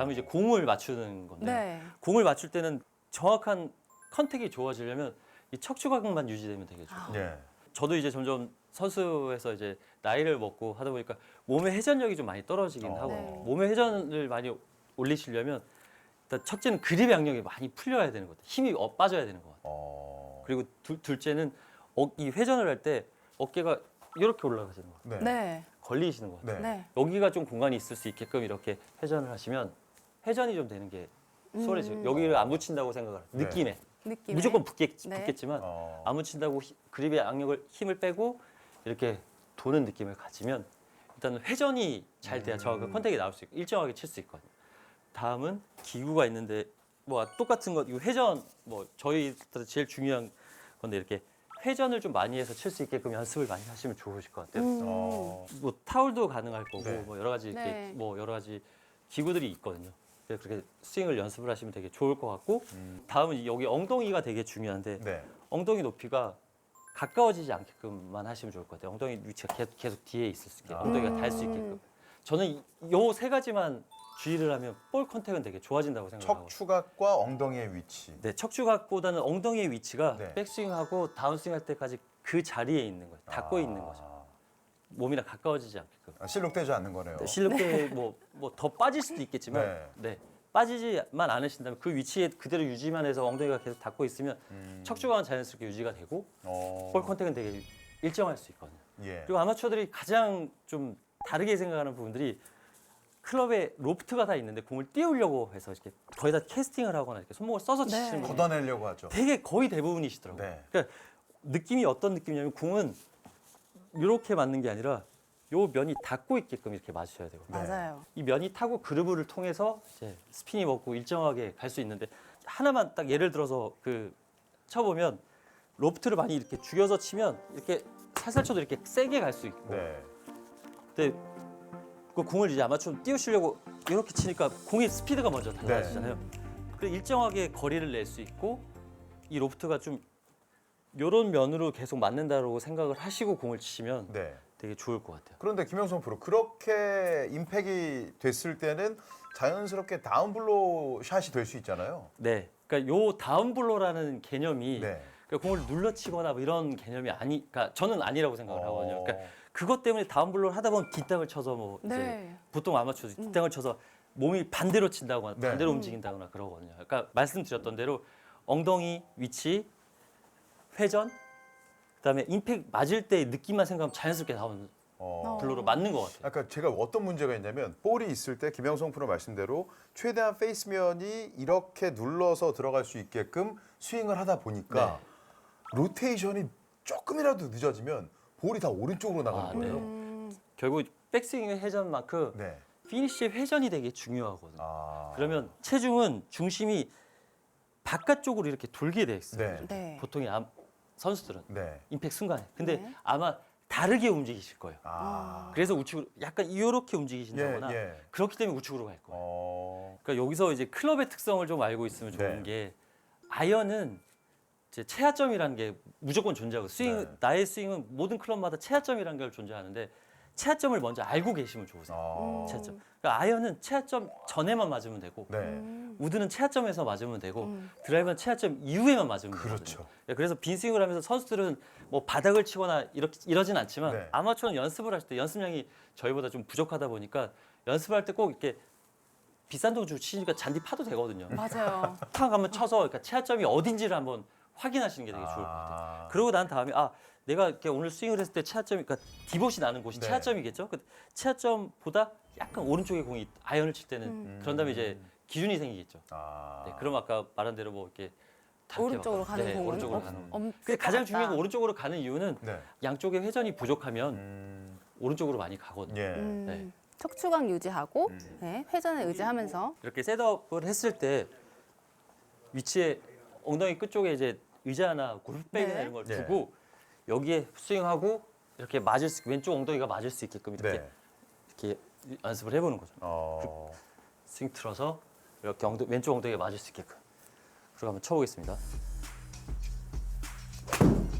다음에 이제 공을 맞추는 건데 네. 공을 맞출 때는 정확한 컨택이 좋아지려면 이 척추각만 유지되면 되게 좋아요. 아. 예. 저도 이제 점점 선수에서 이제 나이를 먹고 하다 보니까 몸의 회전력이 좀 많이 떨어지긴 어. 하고 네. 몸의 회전을 많이 올리시려면 일단 첫째는 그립 양력이 많이 풀려야 되는 것 같아요. 힘이 어, 빠져야 되는 것 같아요. 어. 그리고 둘, 둘째는 어, 이 회전을 할 때 어깨가 이렇게 올라가시는 것 같아요. 네. 네. 걸리시는 것 같아요. 네. 네. 여기가 좀 공간이 있을 수 있게끔 이렇게 회전을 하시면 회전이 좀 되는 게 수월해지고 음. 여기를 안 붙인다고 생각을 네. 느낌에 느낌. 무조건 붙겠, 네. 붙겠지만 어. 안 붙인다고 히- 그립의 양력을 힘을 빼고 이렇게 도는 느낌을 가지면 일단 회전이 잘 돼야 정확한 음. 컨택이 나올 수 있고 일정하게 칠 수 있거든요. 다음은 기구가 있는데 뭐 똑같은 것, 이 회전 뭐 저희들 제일 중요한 건데 이렇게 회전을 좀 많이 해서 칠 수 있게끔 연습을 많이 하시면 좋으실 것 같아요. 음. 어. 뭐 타올도 가능할 거고 네. 뭐 여러 가지 이렇게 네. 뭐 여러 가지 기구들이 있거든요. 그래서 그렇게 스윙을 연습을 하시면 되게 좋을 것 같고 음. 다음은 여기 엉덩이가 되게 중요한데 네. 엉덩이 높이가 가까워지지 않게끔만 하시면 좋을 것 같아요. 엉덩이 위치가 계속, 계속 뒤에 있을 수 있게 아. 엉덩이가 닿을 수 있게끔. 저는 요 세 가지만 주의를 하면 볼 컨택은 되게 좋아진다고 생각하고. 척추각과 엉덩이의 위치. 네, 척추각보다는 엉덩이의 위치가 네. 백스윙하고 다운스윙 할 때까지 그 자리에 있는 거예요. 닿고 아. 있는 거죠. 몸이랑 가까워지지 않게끔. 아, 실룩되지 않는 거네요. 네, 실력대 뭐뭐 더 빠질 수도 있겠지만 네. 네. 빠지지만 않으신다면 그 위치에 그대로 유지만 해서 엉덩이가 계속 닿고 있으면 음. 척추각은 자연스럽게 유지가 되고 어. 볼 컨택은 되게 일정할 수 있거든요. 예. 그리고 아마추어들이 가장 좀 다르게 생각하는 부분들이 클럽에 로프트가 다 있는데 공을 띄우려고 해서 이렇게 거의 다 캐스팅을 하거나 이렇게 손목을 써서 네. 치시는 분이 걷어내려고 하죠. 되게 거의 대부분이시더라고요. 네. 그러니까 느낌이 어떤 느낌이냐면 공은 이렇게 맞는 게 아니라 요 면이 닿고 있게끔 이렇게 맞으셔야 되거든요. 네. 맞아요. 이 면이 타고 그루브를 통해서 이제 스핀이 먹고 일정하게 갈 수 있는데 하나만 딱 예를 들어서 그 쳐보면 로프트를 많이 이렇게 죽여서 치면 이렇게 살살 쳐도 이렇게 세게 갈 수 있고 네. 근데 그 공을 이제 아마추어 띄우시려고 이렇게 치니까 공의 스피드가 먼저 달라지잖아요. 그래 일정하게 거리를 낼 수 있고 이 로프트가 좀 요런 면으로 계속 맞는다고 생각을 하시고 공을 치시면 네. 되게 좋을 것 같아요. 그런데 김영성 프로 그렇게 임팩이 됐을 때는 자연스럽게 다운블로 샷이 될 수 있잖아요. 네. 그러니까 요 다운블로라는 개념이 네. 그러니까 공을 눌러치거나 뭐 이런 개념이 아니, 그러니까 저는 아니라고 생각을 하거든요. 어. 그러니까 그것 때문에 다운블로를 하다 보면 뒷땅을 쳐서 뭐 이제 네. 보통 아마추어들 뒷땅을 쳐서 몸이 반대로 친다거나 네. 반대로 음. 움직인다거나 그러거든요. 그러니까 말씀드렸던 대로 엉덩이 위치, 회전, 그다음에 임팩 맞을 때 느낌만 생각하면 자연스럽게 나오는 어. 블로로 맞는 것 같아요. 아까 제가 어떤 문제가 있냐면 볼이 있을 때 김영성 프로 말씀대로 최대한 페이스면이 이렇게 눌러서 들어갈 수 있게끔 스윙을 하다 보니까 네. 로테이션이 조금이라도 늦어지면 볼이 다 오른쪽으로 나가는 아, 거예요. 음. 결국 백스윙의 회전만큼 네. 피니시의 회전이 되게 중요하거든요. 아. 그러면 체중은 중심이 바깥쪽으로 이렇게 돌게 돼 있어요. 네. 네. 보통의 암- 선수들은 네. 임팩 순간에. 근데 네. 아마 다르게 움직이실 거예요. 아. 그래서 우측으로 약간 이렇게 움직이신다거나 예, 예. 그렇기 때문에 우측으로 갈 거예요. 어. 그러니까 여기서 이제 클럽의 특성을 좀 알고 있으면 좋은 네. 게 아이언은 이제 최하점이라는 게 무조건 존재하고 스윙 네. 나의 스윙은 모든 클럽마다 최하점이라는 걸 존재하는데 최하점을 먼저 알고 계시면 좋으세요. 아. 최하점. 그러니까 아이언은 최하점 전에만 맞으면 되고 네. 음. 우드는 최하점에서 맞으면 되고 음. 드라이버는 최하점 이후에만 맞으면 그렇죠. 되거든요. 예, 그래서 빈 스윙을 하면서 선수들은 뭐 바닥을 치거나 이렇게 이러진 않지만 네. 아마추어는 연습을 할 때 연습량이 저희보다 좀 부족하다 보니까 연습할 때 꼭 이렇게 비싼 돈 주고 치니까 잔디 파도 되거든요. 맞아요. 탁 한번 쳐서 그러니까 최하점이 어딘지를 한번 확인하시는 게 되게 좋을 것 같아요. 아. 그러고 난 다음에 아 내가 이렇게 오늘 스윙을 했을 때 최하점이 그러니까 디봇이 나는 곳이 네. 최하점이겠죠. 그 최하점보다 약간 오른쪽에 공이 아이언을 칠 때는 음. 그런 다음에 이제 기준이 생기겠죠. 아. 네, 그럼 아까 말한 대로 뭐 이렇게 다 이렇게 오른쪽으로 막- 가는 네, 공은 오른쪽으로 없- 가는 공. 근데 것 가장. 중요한 건 오른쪽으로 가는 이유는 네. 양쪽의 회전이 부족하면 음. 오른쪽으로 많이 가거든요. 예. 음. 네. 척추각 유지하고 음. 네, 회전을 의지하면서 이렇게 셋업을 했을 때 위치에 엉덩이 끝쪽에 이제 의자나 골프백이나 네. 이런 걸 네. 두고 여기에 스윙하고 이렇게 맞을 수 왼쪽 엉덩이가 맞을 수 있게끔 이렇게 네. 이렇게 연습을 해보는 거죠. 어. 스윙 틀어서 이렇게 엉덩, 왼쪽 엉덩이가 맞을 수 있게끔. 그리고 한번 쳐보겠습니다.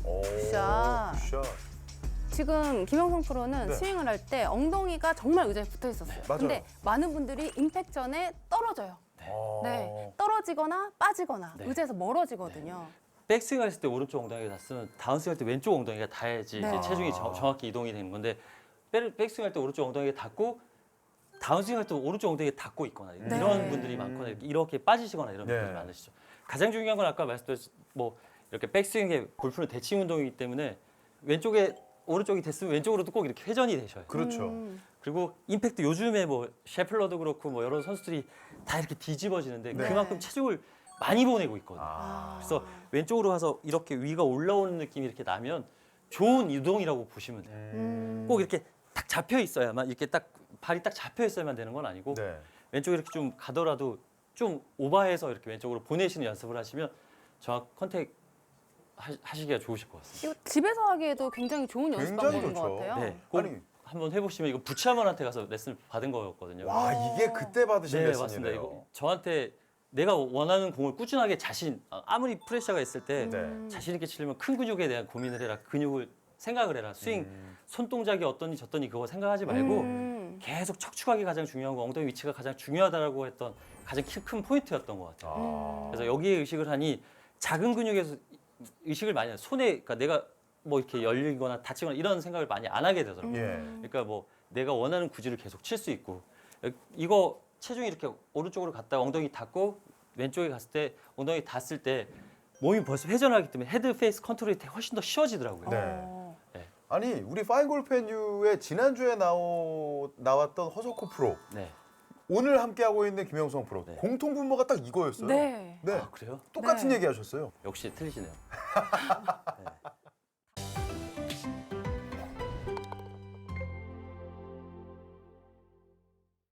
오. 샷. 샷. 지금 김영성 프로는 네. 스윙을 할 때 엉덩이가 정말 의자에 붙어 있었어요. 맞아요. 근데 많은 분들이 임팩 전에 떨어져요. 어. 네, 떨어지거나 빠지거나 네. 의자에서 멀어지거든요. 백스윙 했을 때 오른쪽 엉덩이가 닿으면 다운스윙 할 때 왼쪽 엉덩이가 닿아야지 네. 이제 체중이 정, 정확히 이동이 되는 건데 백- 백스윙 할 때 오른쪽 엉덩이가 닿고 다운스윙 할 때 오른쪽 엉덩이가 닿고 있거나 네. 이런 분들이 많거나 이렇게, 이렇게 빠지시거나 이런 네. 분들이 많으시죠. 가장 중요한 건 아까 말씀드렸 뭐 이렇게 백스윙의 골프는 대칭 운동이기 때문에 왼쪽에 오른쪽이 됐으면 왼쪽으로도 꼭 이렇게 회전이 되셔요. 그렇죠. 음, 그리고 임팩트 요즘에 뭐 셰플러도 그렇고 뭐 여러 선수들이 다 이렇게 뒤집어지는데 네. 그만큼 체중을 많이 보내고 있거든요. 아. 그래서 왼쪽으로 가서 이렇게 위가 올라오는 느낌이 이렇게 나면 좋은 이동이라고 보시면 돼요. 음. 꼭 이렇게 딱 잡혀 있어야만 이렇게 딱 발이 딱 잡혀 있어야만 되는 건 아니고 네. 왼쪽 이렇게 좀 가더라도 좀 오버해서 이렇게 왼쪽으로 보내시는 연습을 하시면 정확 컨택 하- 하시기가 좋으실 것 같습니다. 이거 집에서 하기에도 굉장히 좋은 연습 굉장히 방법인 것 좋죠. 같아요. 네, 꼭 아니 한번 해보시면 이거 부치아먼한테 가서 레슨 받은 거였거든요. 와 이게 그때 받으신 네 레슨이네요. 맞습니다. 이거 저한테 내가 원하는 공을 꾸준하게 자신 아무리 프레셔가 있을 때 네. 음. 자신 있게 치려면 큰 근육에 대한 고민을 해라. 근육을 생각을 해라. 스윙 음. 손 동작이 어떠니 저떠니 그거 생각하지 말고 음. 계속 척추각이 가장 중요한 거 엉덩이 위치가 가장 중요하다라고 했던 가장 키- 큰 포인트였던 것 같아요. 아. 그래서 여기에 의식을 하니 작은 근육에서 의식을 많이 해요. 손에 그러니까 내가 뭐 이렇게 열리거나 다치거나 이런 생각을 많이 안 하게 되더라고요. 예. 그러니까 뭐 내가 원하는 구질을 계속 칠 수 있고 이거 체중이 이렇게 오른쪽으로 갔다가 엉덩이 닿고 왼쪽에 갔을 때 엉덩이 닿았을 때 몸이 벌써 회전하기 때문에 헤드 페이스 컨트롤이 훨씬 더 쉬워지더라고요. 네. 어. 아니 우리 파인골프앤유의 지난주에 나오, 나왔던 허석호 프로 네. 오늘 함께하고 있는 김영성 프로 네. 공통 분모가 딱 이거였어요. 네. 네. 아 그래요? 똑같은 네. 얘기 하셨어요. 역시 틀리시네요. 네.